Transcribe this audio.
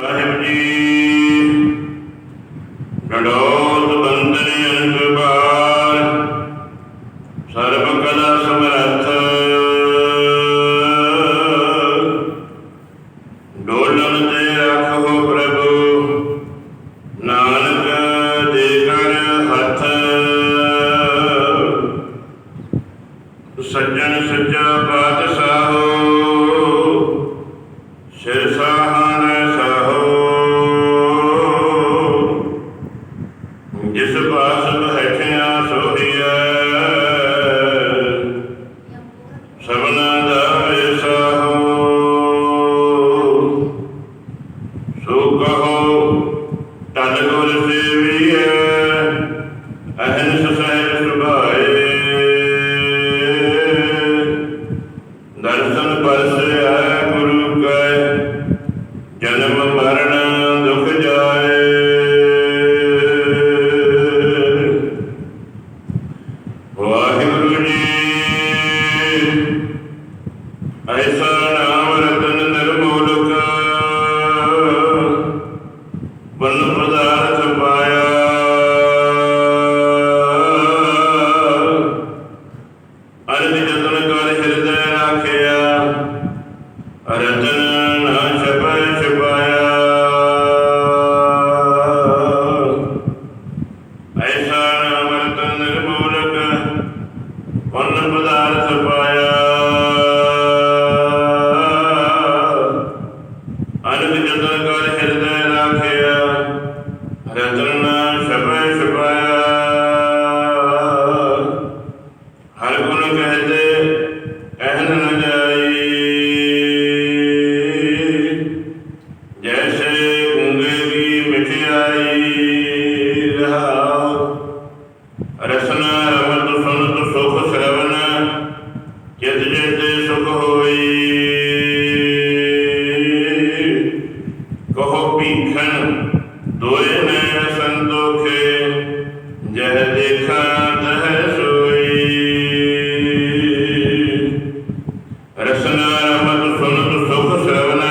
ਸਾਹਿਬ ਜੀ। ਡਡੋਤ ਬੰਦਨੇ ਅੰਤਬਾਰ ਸਰਬ ਕਲਾ ਸਮਰੱਥ। ਡੋਲਨ ਤੇ ਰੱਖੋ ਪ੍ਰਭੂ। ਨਾਨਕ ਦੇ ਕਰ ਹੱਥ। ਸੱਜਣ ਸੱਜਾ ਪਾਤਸ਼ਾਹੋ ਜਨਮ ਮਰਨ ਦੁਖ ਜਾਏ। ਵਾਹਿਗੁਰੂ ਜੀ, ਐਸਾ ਨਾਮ ਰਤਨ ਨਿਰਮੋਲਕ ਬਨ ਪਦਾਰਥ ਪਾਇਆ। ਅਰਥ ਜਤਨ ਕਰ ਹਿਰਦੈ ਰਾਖਿਆ, ਰਤਨ ਵਨ ਪਦਾਰਥ ਪਾਇਆ ਅਨੰਦ ਜਤਨ ਕਰ ਹਿਰਦੈ ਰਾਖਿਆ। ਰਤਨ ਨਾ ਛਪਾਇਆ। ਹਰ ਗੁਣ ਕਹਤੇ ਕਹਿਨ ਨ ਜਾਈ। ਜੈਸੇ ਗੂੰਗੇ ਕੀ ਮਿਠਿਆਈ ਰਹਾਉ। ਰਸਨਾ ਰਮਤ ਸੁਨਤ ਸੁਖ ਚਿਤ ਸੁਖ ਹੋਈ। ਕਹੋ ਭੀਖਨ ਦੋਏ ਨੈਣ ਸੰਤੋਖੇ, ਜਹ ਦੇਖਾ ਤਹ ਸੋਈ। ਰਸਨਾ ਰਮਤ ਸੁਨਤ ਸੁਖ ਸਰਵਨ